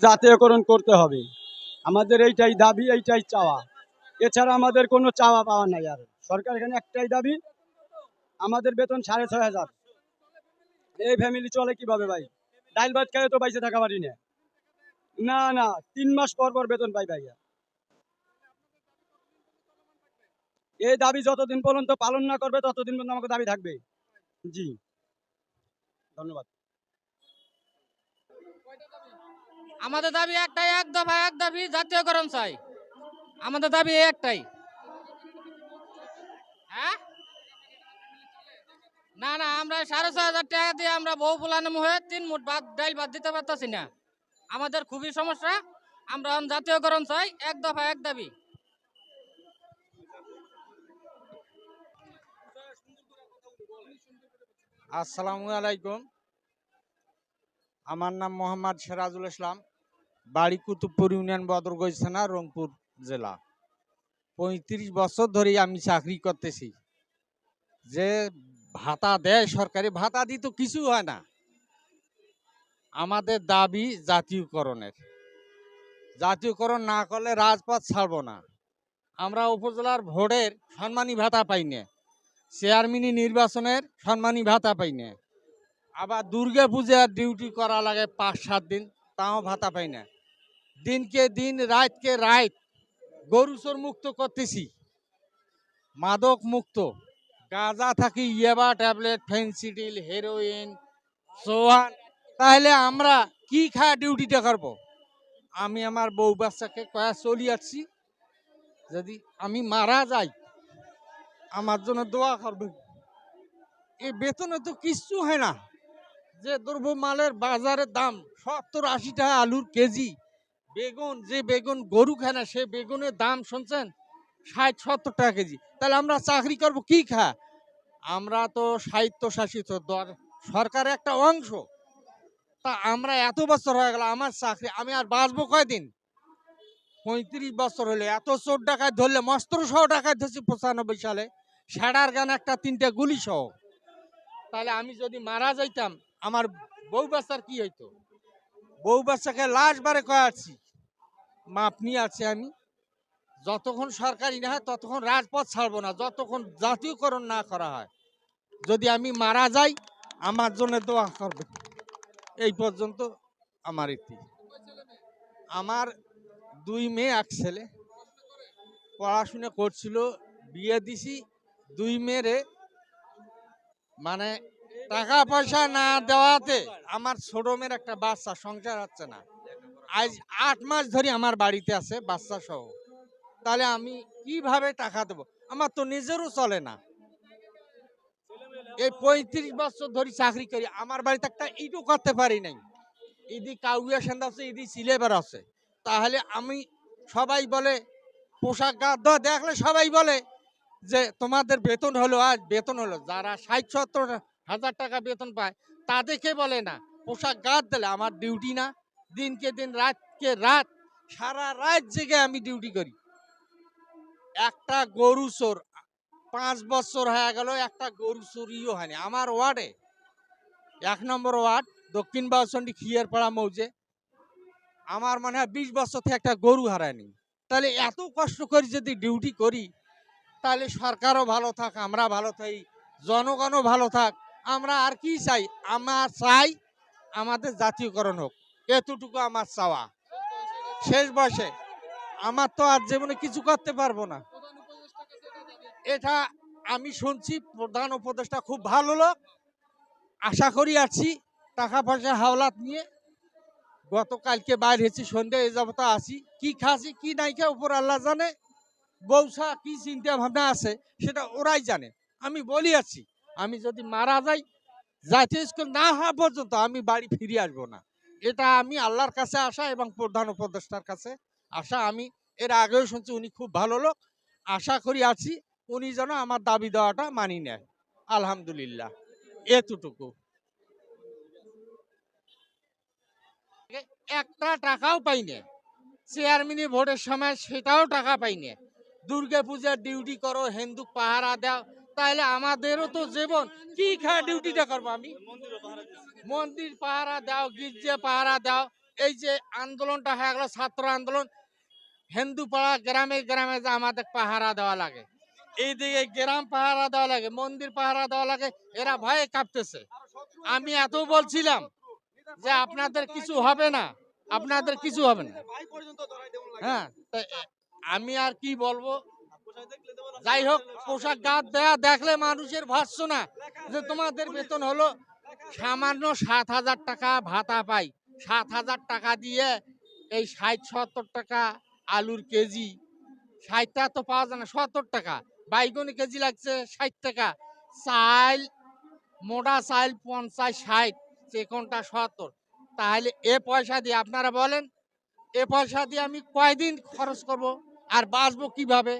জাতীয়করণ করতে হবে। আমাদের এইটাই দাবি, এইটাই চাওয়া। এছাড়া আমাদের কোনো চাওয়া পাওয়া নাই আর। সরকার এখানে একটাই দাবি, আমাদের বেতন সাড়ে ছয় হাজার। এই ফ্যামিলি চলে কীভাবে ভাই? ডাইল ভাত খাইয়ে তো বাইসে থাকা পারি না। না না, তিন মাস পর পর বেতন পাই ভাইয়া। এই দাবি যতদিন পর্যন্ত পালন না করবে, ততদিন পর্যন্ত আমাকে দাবি থাকবে। জি। ধন্যবাদ। আমাদের দাবি একটাই, এক দফা, এক দাবি জাতীয়করণ চাই। আমাদের দাবি একটাই। হ্যাঁ? না না, আমরা সাড়ে ছয় হাজার টাকা দিয়ে আমরা বহু পুলানো হয়ে তিন মুঠ ভাত, ডাইল ভাত দিতে পারতাছি না। আমাদের খুবই সমস্যা, আমরা জাতীয়করণ চাই, এক দফা, এক দাবি। আসসালামু আলাইকুম। আমার নাম মোহাম্মদ সিরাজুল ইসলাম। বাড়ি কুতুবপুর ইউনিয়ন বদরগঞ্জ থানা, রংপুর জেলা। পঁয়ত্রিশ বছর ধরেই আমি চাকরি করতেছি। যে ভাতা দেয় সরকারি, ভাতা দিত কিছু হয় না। আমাদের দাবি জাতীয়করণের। জাতীয়করণ না করলে রাজপথ ছাড়ব না। আমরা উপজেলার ভোটের সম্মানী ভাতা পাই না। চেয়ারম্যানি নির্বাচনের সম্মানী ভাতা পাই না। আবার দুর্গা পূজার ডিউটি করা লাগে পাঁচ সাত দিন, তাও ভাতা পাই না। দিনকে দিন, রাতকে রাত গরুচোর মুক্ত করতেছি। মাদক মুক্ত। গাঁজা থাকি, ইয়েবা ট্যাবলেট, ফেন্সিডিল, হেরোইন, সোয়ান। তাহলে আমরা কি খা ডিউটিটা করব? আমি আমার বউ বাচ্চাকে কয়া চলি আসছি। যদি আমি মারা যাই, আমার জন্য দোয়া করবে। এই বেতনে তো কিচ্ছু হয় না। যে দ্রব্য মালের বাজারের দাম সত্তর আশি টাকা আলুর কেজি বেগুন, যে বেগুন গরু খায় না, সে বেগুনের দাম শুনছেন? ষাট, সত্তর টাকা কেজি। তাহলে আমরা চাকরি করব, কি খা? আমরা তো সাহিত্য শাসিত সরকারের একটা অংশ। তা আমরা এত বছর হয়ে গেল আমার চাকরি, আমি আর বাঁচবো কয়দিন? পঁয়ত্রিশ বছর হলে, এত চোর ডাকায় ধরলে মস্ত্র সহ ডাকায় ধরছি পঁচানব্বই সালে। ষাড়ার গান একটা, তিনটে গুলি সহ তাহলে আমি যদি মারা যাইতাম, আমার বউ বাচ্চার কি হইতো? বউ বাচ্চাকে লাশ বারে কয়ে আসছি। মাপ নিয়ে আছি আমি। যতক্ষণ সরকারি না হয় ততক্ষণ রাজপথ ছাড়বো না, যতক্ষণ জাতীয়করণ না করা হয়। যদি আমি মারা যাই, আমার জন্য দোয়া করবে। এই পর্যন্ত আমার একটি আমার দুই মেয়ে, এক ছেলে। পড়াশোনা করছিল, বিয়ে দিছি। দুই মেয়েরে মানে টাকা পয়সা না দেওয়াতে আমার ছোট মেয়ের একটা বাচ্চা, সংসার হচ্ছে না। আজ আট মাস ধরে আমার বাড়িতে আছে বাচ্চা সহ। তাহলে আমি কীভাবে টাকা দেবো? আমার তো নিজেরও চলে না। এই পঁয়ত্রিশ বছর ধরে চাকরি করি, আমার বাড়িতে একটা ইটও করতে পারি নাই। ইদি কাউয়া সেন্দা আছে, ইদি সিলেবার আছে। তাহলে আমি সবাই বলে, পোশাক দেখলে সবাই বলে যে, তোমাদের বেতন হলো আজ, বেতন হলো। যারা ষাট সত্তর হাজার টাকা বেতন পায় তাদেরকে বলে না। পোশাক গাদ দিলে আমার ডিউটি না। দিনকে দিন, রাতকে রাত, সারা রাত জেগে আমি ডিউটি করি। একটা গরু চোর, পাঁচ বছর হয়ে গেল, একটা গরু চুরিও হয়নি। আমার ওয়ার্ডে, এক নম্বর ওয়ার্ড, দক্ষিণ বাউচন্ডী খিয়ারপাড়া মৌজে, আমার মনে হয় বিশ বছর থেকে একটা গরু হারায়নি। তাহলে এত কষ্ট করে যদি ডিউটি করি, তাহলে সরকারও ভালো থাক, আমরা ভালো থাকি জনগণও ভালো থাক। আমরা আর কি চাই? আমার চাই আমাদের জাতীয়করণ হোক। এতটুকু আমার চাওয়া। শেষ বয়সে আমার তো আর জীবনে কিছু করতে পারব না। এটা আমি শুনছি, প্রধান উপদেষ্টা খুব ভালো লোক। আশা করি আছি টাকা পয়সা হাওলাত নিয়ে। গতকালকে বাইর হয়েছি, সন্ধ্যে এ যাবত আসি কি খাসি, কি নাই খা উপর আল্লাহ জানে। বৌসা কি চিন্তা ভাবনা আছে, সেটা ওরাই জানে। আমি বলি আছি আমি যদি মারা যাই জাতীয় স্কুল না হওয়া পর্যন্ত আমি বাড়ি ফিরে আসব না। এটা আমি আল্লাহর কাছে আসা এবং প্রধান উপদেষ্টার কাছে আসা আমি এর আগেও শুনছি, উনি খুব ভালো লোক। আশা করি আছি, উনি যেন আমার দাবি দেওয়াটা মানি নেয়। আলহামদুলিল্লাহ। এতটুকু। একটা টাকাও পাই না। চেয়ারম্যানি ভোটের সময় সেটাও টাকা পাই না। দুর্গা পূজার ডিউটি করো, হিন্দু পাহারা দাও তাহলে আমাদেরও তো জীবন। কি খা ডিউটিটা করব আমি? মন্দির পাহারা দাও, গির্জা পাহারা দাও। এই যে আন্দোলনটা হয়ে গেল, ছাত্র আন্দোলন। হিন্দু পাড়া গ্রামে গ্রামে যে আমাদের পাহারা দেওয়া লাগে। এইদিকে গ্রাম পাহারা দেওয়া লাগে, মন্দির পাহারা দেওয়া লাগে, এরা ভয়ে কাঁপতেছে। আমি এত বলছিলাম যে আপনাদের কিছু হবে না, আপনাদের কিছু হবে না। হ্যাঁ আমি আর কি বলব? যাই হোক পোশাক গাছ দেয়া দেখলে মানুষের ভাষ্য না যে তোমাদের বেতন হলো সামান্য সাত হাজার টাকা ভাতা পাই। সাত হাজার টাকা দিয়ে এই ষাট, সত্তর টাকা আলুর কেজি। ষাটটা তো পাওয়া যায় না, সত্তর টাকা। বাইগনি কেজি লাগছে ষাট টাকা। চাল, মোটা চাল পঞ্চাশ, ষাট চেকনটা সত্তর। তাহলে এ পয়সা দিয়ে আপনারা বলেন, এ পয়সা দিয়ে আমি কয়দিন খরচ করব? আর বাঁচবো কীভাবে?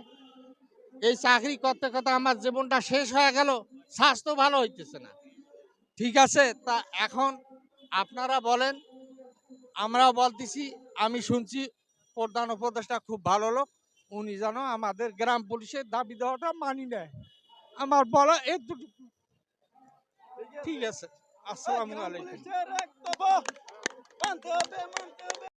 এই চাকরি করতে করতে আমার জীবনটা শেষ হয়ে গেল, স্বাস্থ্য ভালো হইতেছে না। ঠিক আছে? তা এখন আপনারা বলেন, আমরাও বলতেছি, আমি শুনছি প্রধান উপদেষ্টা খুব ভালো লোক, উনি যেন আমাদের গ্রাম পুলিশের দাবি দেওয়াটা মানি নেয়। আমার বলা দুটো ঠিক আছে, আসসালামু আলাইকুম।